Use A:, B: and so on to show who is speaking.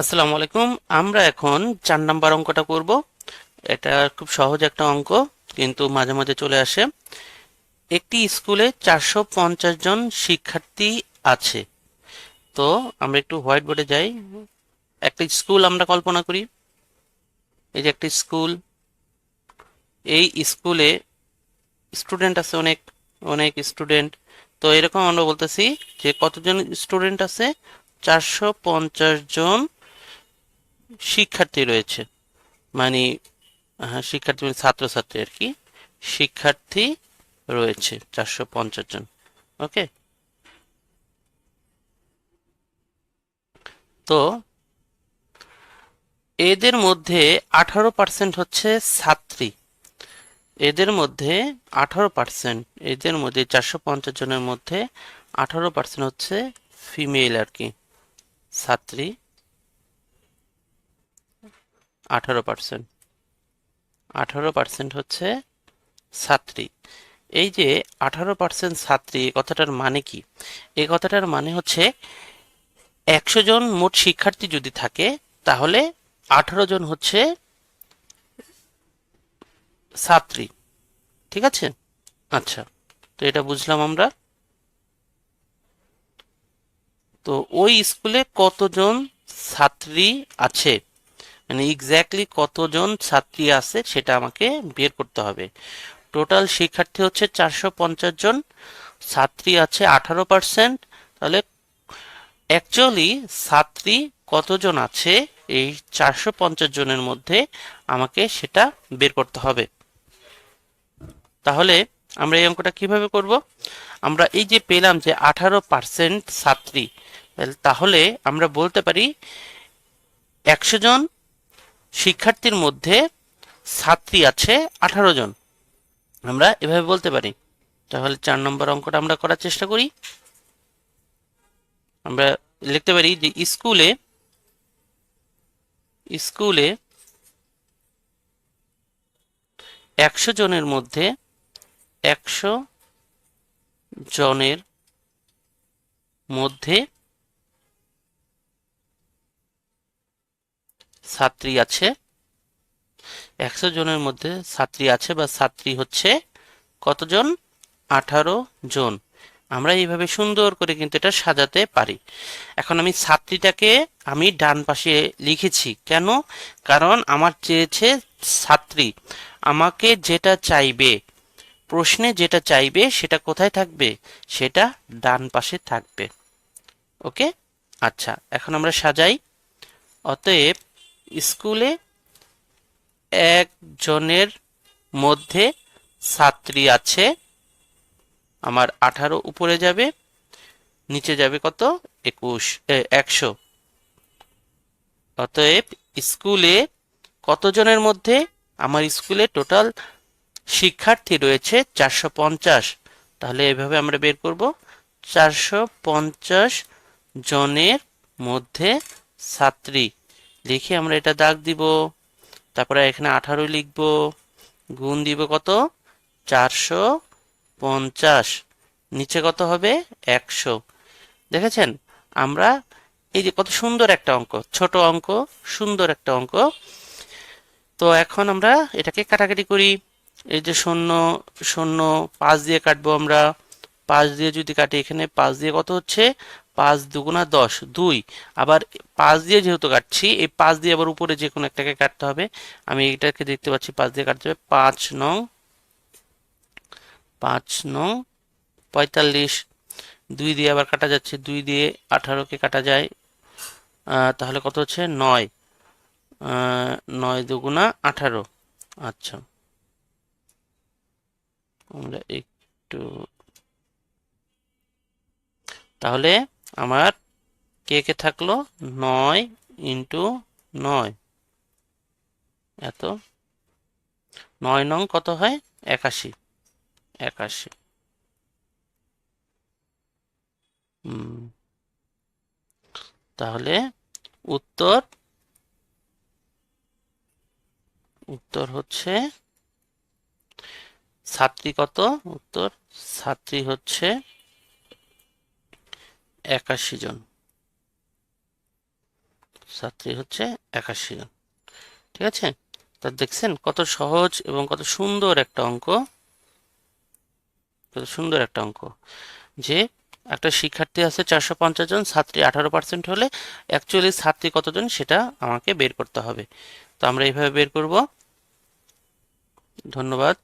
A: আসসালামু আলাইকুম। আমরা এখন চার নাম্বার অঙ্কটা করব। এটা খুব সহজ একটা অঙ্ক, কিন্তু মাঝে মাঝে চলে আসে। একটি স্কুলে চারশো পঞ্চাশ জন শিক্ষার্থী আছে। তো আমরা একটু হোয়াইট বোর্ডে যাই। একটা স্কুল আমরা কল্পনা করি। এই যে একটা স্কুল। এই স্কুলে স্টুডেন্ট আছে অনেক অনেক স্টুডেন্ট। তো এরকম আমরা বলতেছি যে কতজন স্টুডেন্ট আছে? চারশো পঞ্চাশ জন শিক্ষার্থী রয়েছে। মানে হ্যাঁ শিক্ষার্থী মানে ছাত্রছাত্রী আর কি। শিক্ষার্থী রয়েছে চারশো পঞ্চাশ জন। ওকে? তো, এদের মধ্যে আঠারো পার্সেন্ট হচ্ছে ছাত্রী। এদের মধ্যে আঠারো পার্সেন্ট এদের মধ্যে চারশো পঞ্চাশ জনের মধ্যে আঠারো পার্সেন্ট হচ্ছে ফিমেল আর কি, ছাত্রী। আঠারো পার্সেন্ট আঠারো পার্সেন্ট হচ্ছে ছাত্রী। এই যে আঠারো পার্সেন্ট ছাত্রী এই কথাটার মানে কি? এই কথাটার মানে হচ্ছে একশো জন মোট শিক্ষার্থী যদি থাকে, তাহলে আঠারো জন হচ্ছে ছাত্রী। ঠিক আছে? আচ্ছা তো এটা বুঝলাম আমরা। তো ওই স্কুলে কতজন ছাত্রী আছে? মানে এক্স্যাক্টলি কতজন ছাত্রী আছে সেটা আমাকে বের করতে হবে। টোটাল শিক্ষার্থী হচ্ছে চারশো পঞ্চাশ জন, ছাত্রী আছে আঠারো পার্সেন্ট তাহলে অ্যাকচুয়ালি ছাত্রী কতজন আছে এই চারশো পঞ্চাশ জনের মধ্যে আমাকে সেটা বের করতে হবে। তাহলে আমরা এই অঙ্কটা কীভাবে করব? আমরা এই যে পেলাম যে আঠারো পার্সেন্ট ছাত্রী, তাহলে আমরা বলতে পারি একশো জন শিক্ষার্থীর মধ্যে ছাত্রী আছে আঠারো জন। আমরা এভাবে বলতে পারি। তাহলে চার নম্বর অঙ্কটা আমরা করার চেষ্টা করি। আমরা লিখতে পারি যে স্কুলে স্কুলে একশো জনের মধ্যে একশো জনের মধ্যে ছাত্রী আছে। একশো জনের মধ্যে ছাত্রী আছে বা ছাত্রী হচ্ছে কতজন? আঠারো জন। আমরা এইভাবে সুন্দর করে কিন্তু এটা সাজাতে পারি। এখন আমি ছাত্রীটাকে আমি ডান পাশে লিখেছি। কেন? কারণ আমার চেয়েছে ছাত্রী। আমাকে যেটা চাইবে, প্রশ্নে যেটা চাইবে সেটা কোথায় থাকবে? সেটা ডান পাশে থাকবে। ওকে? আচ্ছা এখন আমরা সাজাই। অতএব স্কুলে একজনের মধ্যে ছাত্রী আছে। আমার আঠারো উপরে যাবে, নিচে যাবে কত? একুশ একশো। অতএব স্কুলে কতজনের মধ্যে? আমার স্কুলে টোটাল শিক্ষার্থী রয়েছে চারশো পঞ্চাশ। তাহলে এভাবে আমরা বের করব। চারশো পঞ্চাশ জনের মধ্যে ছাত্রী। লিখে আমরা এটা দাগ দিব, তারপরে এখানে আঠারো লিখব, গুণ দিব কত? চারশো পঞ্চাশ। নিচে কত হবে? একশো। দেখেছেন? আমরা এই যে কত সুন্দর একটা অঙ্ক, ছোট অঙ্ক, সুন্দর একটা অঙ্ক। তো এখন আমরা এটাকে কাটাকাটি করি। এই যে শূন্য শূন্য, পাঁচ দিয়ে কাটবো আমরা। পাঁচ দিয়ে যদি কাটি, এখানে পাঁচ দিয়ে কত হচ্ছে? পাঁচ দুগুণা দশ, দুই। আবার পাঁচ দিয়ে যেহেতু কাটছি, এই পাঁচ দিয়ে আবার উপরে যে কোনো একটাকে কাটতে হবে। আমি এইটাকে দেখতে পাচ্ছি, পাঁচ দিয়ে কাটতে হবে। পাঁচ নং পাঁচ নং, পঁয়তাল্লিশ। দুই দিয়ে আবার কাটা যাচ্ছে, দুই দিয়ে আঠারোকে কাটা যায়। তাহলে কত হচ্ছে? নয়। নয় দুগুণা আঠারো। আচ্ছা। আমরা একটু তাহলে আমার কে কে থাকল? নয় ইন্টু নয়। এত। নয় নং কত হয়? একাশি। একাশি। তাহলে উত্তর উত্তর হচ্ছে ছাত্রী কত? উত্তর ছাত্রী হচ্ছে একাশি জন। ছাত্রী হচ্ছে একাশি জন। ঠিক আছে? তা দেখছেন কত সহজ এবং কত সুন্দর একটা অঙ্ক। কত সুন্দর একটা অঙ্ক। যে একটা শিক্ষার্থী আছে চারশো পঞ্চাশ জন, ছাত্রী আঠারো পার্সেন্ট হলে অ্যাকচুয়ালি ছাত্রী কতজন সেটা আমাকে বের করতে হবে। তো আমরা এইভাবে বের করব। ধন্যবাদ।